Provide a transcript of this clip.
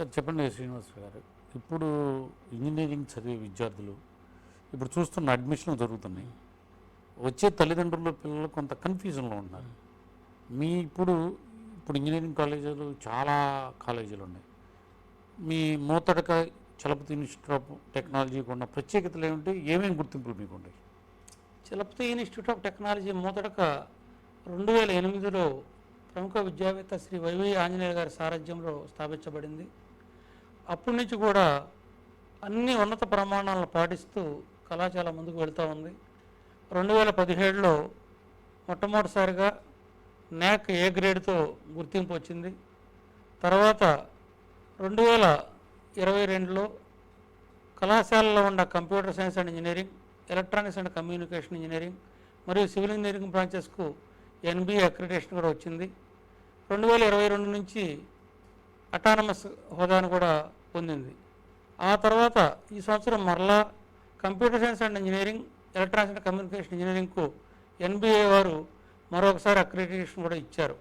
Sir చెప్పండి శ్రీనివాస్ గారు. ఇప్పుడు ఇంజనీరింగ్ చదివే విద్యార్థులు ఇప్పుడు చూస్తున్న అడ్మిషన్లు జరుగుతున్నాయి. వచ్చే తల్లిదండ్రులు పిల్లలు కొంత కన్ఫ్యూజన్లో ఉన్నారు. మీ ఇప్పుడు ఇప్పుడు ఇంజనీరింగ్ కాలేజీలు చాలా కాలేజీలు ఉన్నాయి. మీ మూతడక చలపతి ఇన్స్టిట్యూట్ ఆఫ్ టెక్నాలజీకి ఉన్న ప్రత్యేకతలు ఏమిటి? ఏమేమి గుర్తింపులు మీకు ఉన్నాయి చలపతి ఇన్స్టిట్యూట్ ఆఫ్ టెక్నాలజీ మూతడక రెండు వేల ఎనిమిదిలో ప్రముఖ విద్యావేత్త శ్రీ వైవి ఆంజనేయ గారి సారథ్యంలో స్థాపించబడింది. అప్పటి నుంచి కూడా అన్ని ఉన్నత ప్రమాణాలను పాటిస్తూ కళాశాల ముందుకు వెళ్తూ ఉంది. రెండు వేల పదిహేడులో మొట్టమొదటిసారిగా న్యాక్ ఏ గ్రేడ్తో గుర్తింపు వచ్చింది. తర్వాత రెండు వేల ఇరవై రెండులో కళాశాలలో ఉన్న computer science and engineering electronics and communication engineering మరియు సివిల్ ఇంజనీరింగ్ బ్రాంచెస్కు ఎన్బిఏ అక్రిడేషన్ కూడా వచ్చింది. రెండు వేల ఇరవై రెండు నుంచి అటానమస్ హోదాను కూడా పొందింది. ఆ తర్వాత ఈ సంవత్సరం మరలా computer science and engineering electronics and communication ఇంజనీరింగ్కు ఎన్బిఏ వారు మరొకసారి అక్రిడిటేషన్ కూడా ఇచ్చారు.